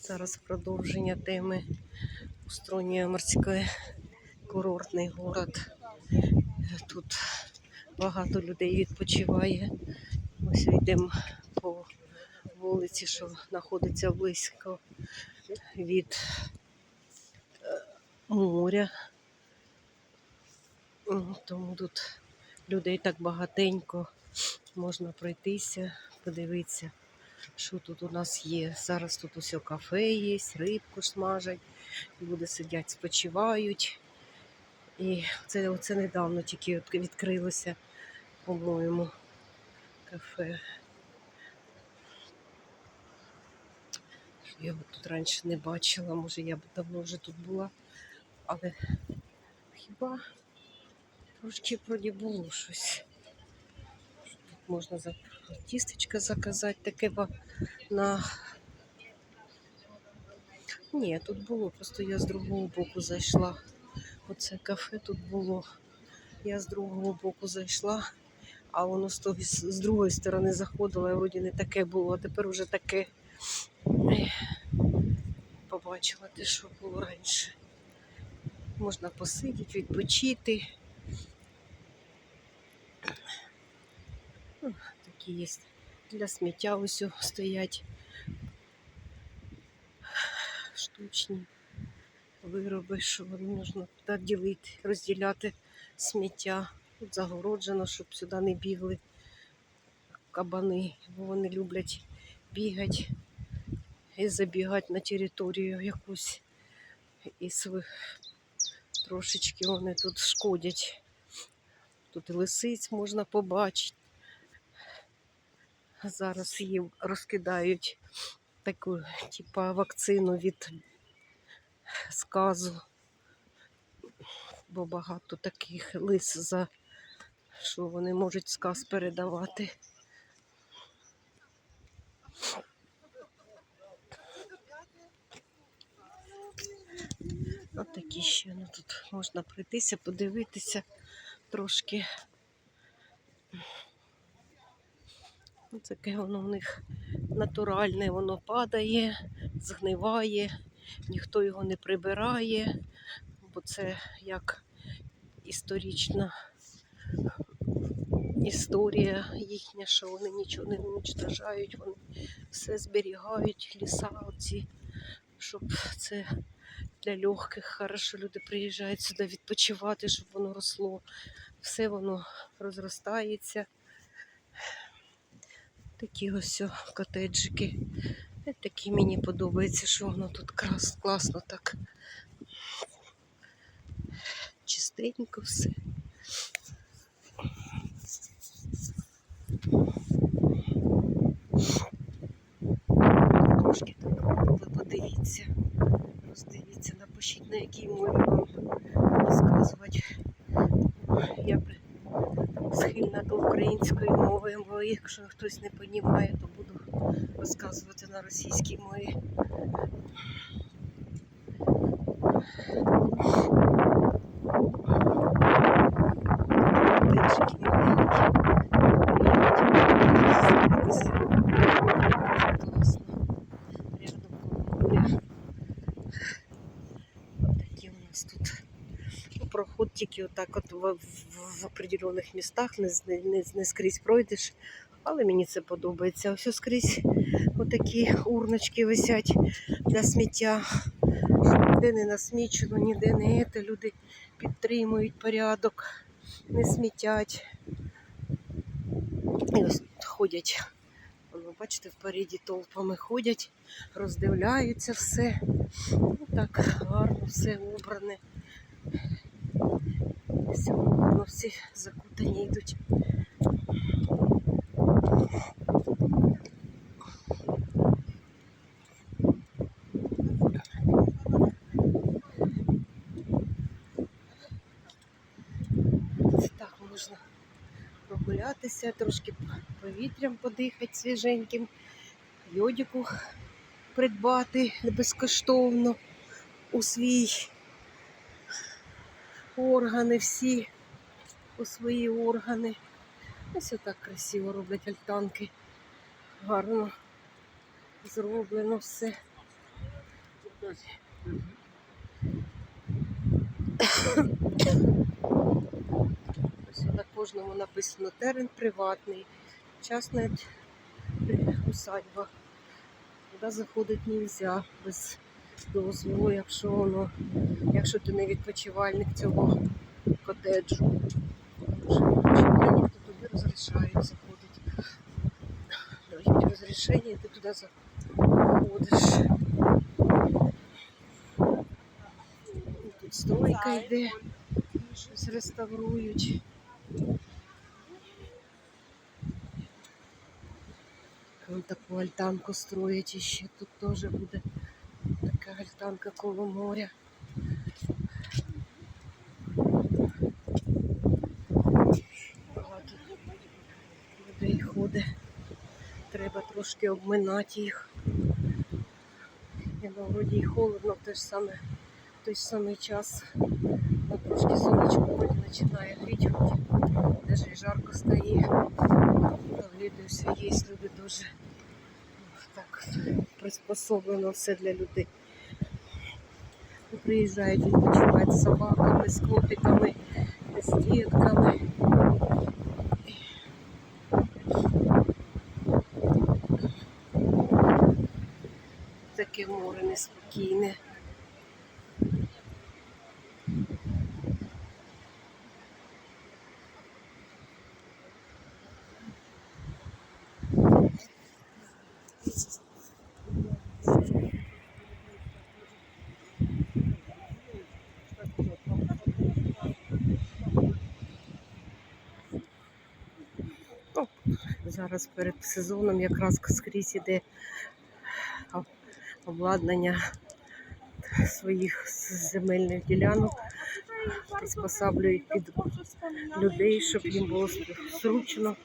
Зараз продовження теми Устроєння морський курортний город. Тут багато людей відпочиває. Ось йдемо по вулиці, що знаходиться близько від е, моря. Тому тут людей так багатенько. Можна пройтися, подивитися, що тут у нас є. Зараз тут усе кафе є, рибку смажать, люди сидять, спочивають. І це оце недавно тільки відкрилося, по-моєму, кафе. Я тут раніше не бачила, може я б давно вже тут була, але хіба трошки вроді було щось. Тут можна за тістечка заказати, таке на. Ні, тут було, просто я з другого боку зайшла. Оце кафе тут було. Я з другого боку зайшла, а воно з, того, з другої сторони заходило, і вроді не таке було, а тепер вже таке побачила те, що було раніше. Можна посидіти, відпочити. Ну, Такі є для сміття ось стоять штучні вироби, що вони можна туди ділити, розділяти сміття. Тут загороджено, щоб сюди не бігли кабани, бо вони люблять бігати і забігати на територію якусь. І сви... трошечки вони тут шкодять. Тут і лисиць можна побачити. Зараз їм розкидають таку, типа, вакцину від сказу. Бо багато таких лис за що вони можуть сказ передавати. От такі ще ну, тут можна пройтися, подивитися трошки. Ось таке воно в них натуральне, воно падає, згниває, ніхто його не прибирає, бо це як історична історія їхня, що вони нічого не уничтожають, вони все зберігають, ліса оці, щоб це для легких, хорошо люди приїжджають сюди відпочивати, щоб воно росло. Все воно розростається. Такі ось котеджики. Е, Такі мені подобається, що воно тут класно так. Чистенько все. Трошки тут ви подивіться. Роздивіться, напишіть, на якій мові вам розказувати. Я б схильна до української мови, бо якщо хтось не понімає, то буду розказувати на російській мові. Котеджики маленькі. Класно. Рядом моря. От такі у нас тут Ну, проход тільки отак от в, в, в определених містах, не, не, не, скрізь пройдеш. Але мені це подобається. Ось скрізь отакі урночки висять для сміття. Ніде не насмічено, ніде не це. Люди підтримують порядок, не смітять. І ось ходять. Воно, бачите, впереді толпами ходять, роздивляються все. Ну так гарно, все убране. Все гарно, всі закутані йдуть. Можна прогулятися, трошки повітрям подихати свіженьким, йодику придбати безкоштовно у свій органи всі, у свої органи. Ось отак красиво роблять альтанки. Гарно зроблено все. Ось на кожному написано терен приватний, частна усадьба. Туди заходити не можна без дозволу, якщо воно, якщо ти не відпочивальник цього котеджу. Якщо відпочивальник, то тобі розрішають заходити. Дають розрішення, і ти туди заходиш. Тут стройка йде, щось реставрують. Вон таку альтанку строять іще. Тут теж буде така альтанка коло моря. Багато людей ходить. Треба трошки обминати їх. На вроді і холодно в той ж саме, в той ж самий час. Ну, трошки сонечко вроді починає гріти, навіть жарко стає. Оглядаюся, є люди дуже так приспособлено все для людей. Приїжджають відпочивати з собаками, з котиками, з дітками. Таке море неспокійне. Зараз перед сезоном якраз скрізь іде обладнання своїх земельних ділянок, приспосаблюють під людей, щоб їм було зручно.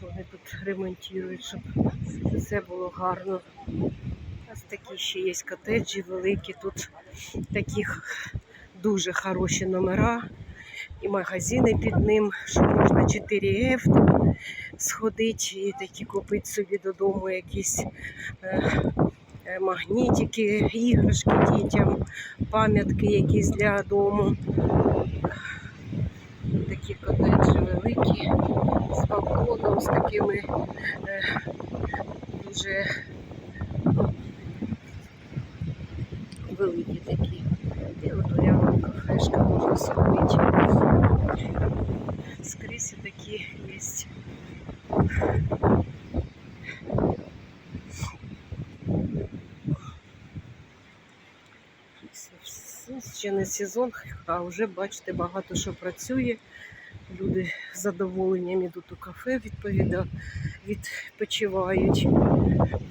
Вони тут ремонтують, щоб все було гарно. Ось такі ще є котеджі великі. Тут таких дуже хороші номера і магазини під ним, що можна 4F сходити і такі купити собі додому якісь е, е, магнітики, іграшки дітям, пам'ятки якісь для дому. Такі котеджі великі, з балконом, з такими е, дуже великі такі. І от рядом кафешка можна зробити. Скрізь такі є. Ще не сезон, а вже бачите, багато що працює. Люди задоволенням йдуть у кафе, відповідно, відпочивають.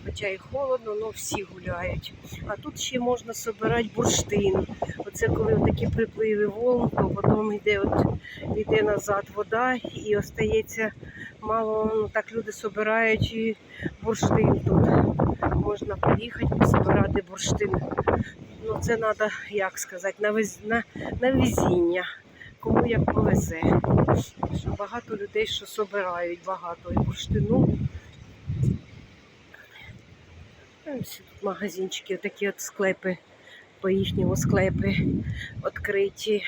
Хоча і холодно, але всі гуляють. А тут ще можна збирати бурштин. Оце коли такі припливи волн, то потім йде, от, йде назад вода і остається мало. Ну, так люди збирають і бурштин тут. Можна поїхати збирати бурштин. Ну, це треба, як сказати, на, вез... на, на везіння. Кому як повезе. Що багато людей, що збирають багато і бурштину. Ось тут магазинчики, такі от склепи, по їхньому склепи відкриті.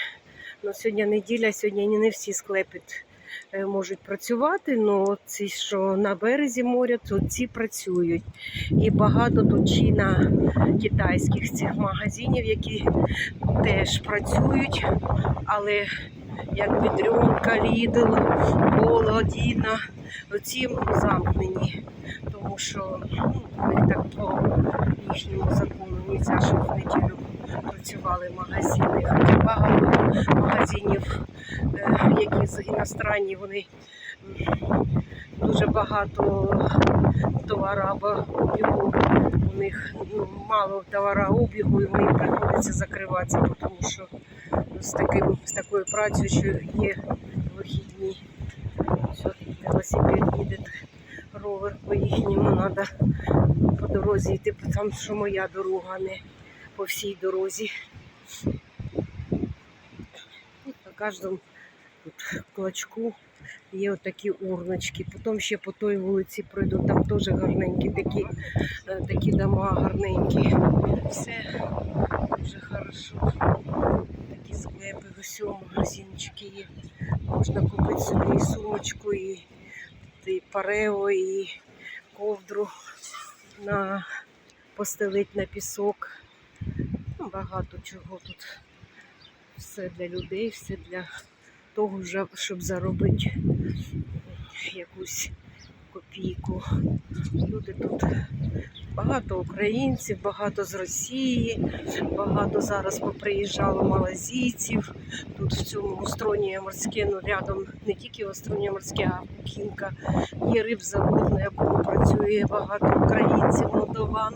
Ну, сьогодні неділя, сьогодні не всі склепи можуть працювати, але ці, що на березі моря, то ці працюють. І багато тут чи на китайських цих магазинів, які теж працюють, але як Бідрюнка, Лідл, Володіна, оці замкнені, тому що ну, них так по їхньому закону. Не можна, щоб в неділю працювали магазини. Багато магазинів, е, які з іностранні, вони дуже багато товарообігу, у них ну, мало товарообігу, і вони приходиться закриватися, тому що з, таким, з такою працею, що є вихідні. Що велосипед їде, ровер по їхньому треба по дорозі йти, там що моя дорога, не по всій дорозі. От на кожному тут клочку Є отакі урночки. Потім ще по той вулиці пройду, там теж гарненькі такі, е, такі дома гарненькі. Все дуже хорошо. Такі склепи, ось магазинчики є. Можна купити собі і сумочку, і, і парео, і ковдру на постелить на пісок. Ну, багато чого тут. Все для людей, все для того, щоб заробити якусь копійку. Люди тут багато українців, багато з Росії, багато зараз поприїжджало малазійців. Тут в цьому остроні морське, ну рядом не тільки остроні морське, а Букінка. Є рибзавод, на якому працює багато українців, молдован.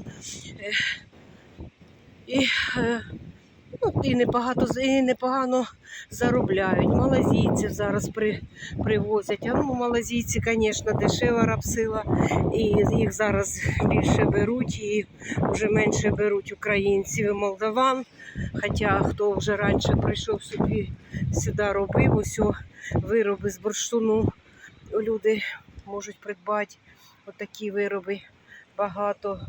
І, е, ну, і, непогано, і непогано заробляють. Малазійців зараз при, привозять. А ну, малазійці, звісно, дешева рапсила, і їх зараз більше беруть, і вже менше беруть українців і молдаван. Хоча хто вже раніше прийшов собі сюди робив, ось вироби з бурштуну люди можуть придбати отакі вироби. Багато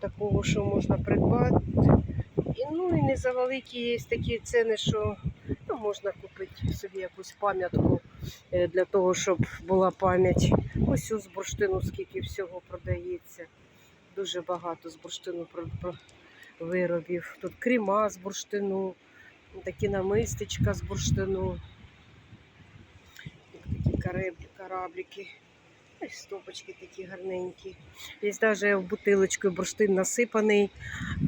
такого, що можна придбати. І, ну і не завеликі є такі ціни, що ну, можна купити собі якусь пам'ятку е, для того, щоб була пам'ять. Ось з бурштину скільки всього продається. Дуже багато з бурштину виробів. Тут крема з бурштину, такі намистечка з бурштину, такі корабліки. Ось стопочки такі гарненькі. Є навіть бутилочкою бурштин насипаний,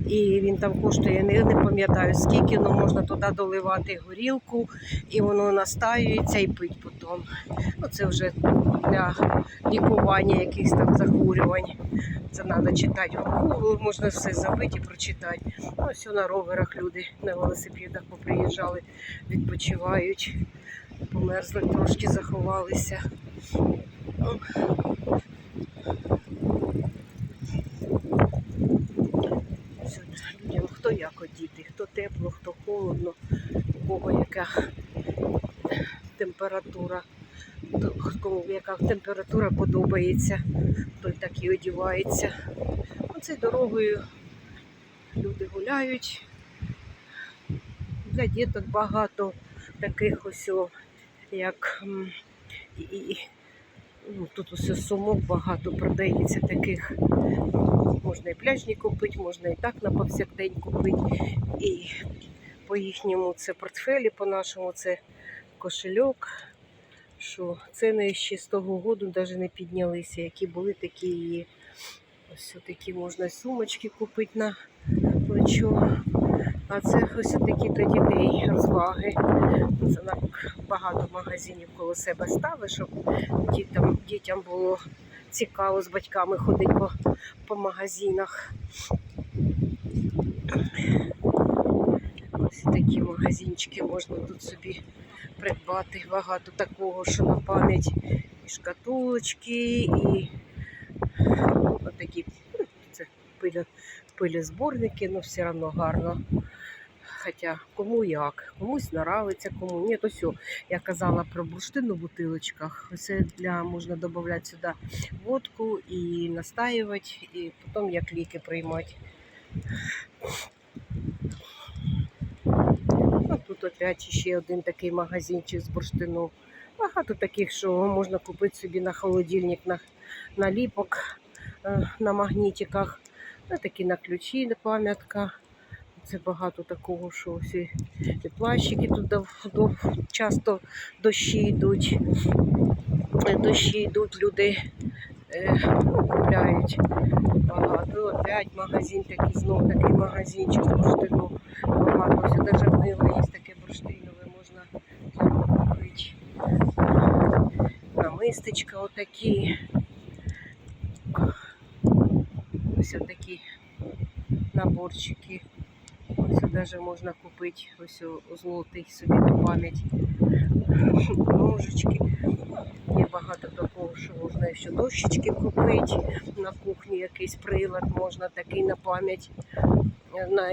і він там коштує, не, не пам'ятаю скільки, але можна туди доливати горілку, і воно настаюється і пить потім. Ну, це вже для лікування якихось там захворювань. Це треба читати в Google, можна все забити і прочитати. Ну, все на роверах люди на велосипедах поприїжджали, відпочивають, померзли, трошки заховалися. Людям хто як одіти, хто тепло, хто холодно, у кого яка температура, кому яка температура подобається, той так і одівається. Оце дорогою люди гуляють. Для діток багато таких ось, як і- ну, тут усе сумок багато продається таких. Можна і пляжні купити, можна і так на повсякдень купити. І по їхньому це портфелі, по-нашому це кошельок. Що ціни ще з того году навіть не піднялися. Які були, такі і. Ось такі можна сумочки купити на плечо. А це ось такі для дітей розваги. Багато магазинів коло себе ставиш, щоб дітям, дітям було цікаво з батьками ходити по, по магазинах. Ось такі магазинчики можна тут собі придбати. Багато такого, що на пам'ять. І шкатулочки, і отакі це пилі, але все одно гарно. Хоча кому як, комусь нравиться, кому ні, то все. Я казала про бурштин у бутилочках. Це для можна додати сюди водку і настаювати, і потім як ліки приймати. Ну, тут опять ще один такий магазинчик з бурштину. Багато таких, що можна купити собі на холодильник, на, на ліпок, е, на магнітиках. Ну, такі на ключі, пам'ятка. Це багато такого, що всі і плащики тут дов, дов, часто дощі йдуть. Е, Дощі йдуть, люди е, ну, купляють багато. Опять магазин такий, знов такий магазинчик бурштину. Багато. Все даже є таке бурштинове, можна купити. Намистечка отакі. Ось такі наборчики. Ось даже можна купити ось золотий собі на пам'ять. Ножички. Є багато такого, що можна ще дощечки купити. На кухні якийсь прилад можна такий на пам'ять. На, на,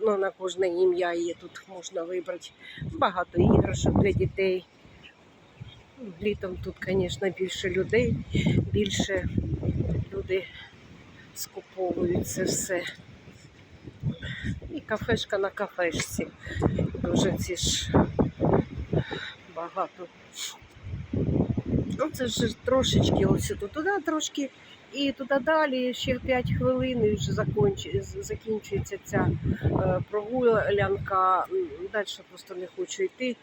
ну, на кожне ім'я є тут можна вибрати. Багато іграшок для дітей. Літом тут, звісно, більше людей, більше люди скуповують це все. І кафешка на кафешці. Дуже ці ж багато. Ну, це ж трошечки ось тут, туди трошки і туди далі ще 5 хвилин і вже закінчується ця е, прогулянка. Далі просто не хочу йти.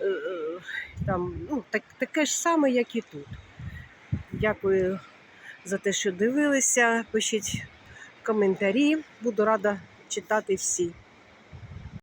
Е, е, Там, ну, так, таке ж саме, як і тут. Дякую за те, що дивилися. Пишіть коментарі. Буду рада читати всі.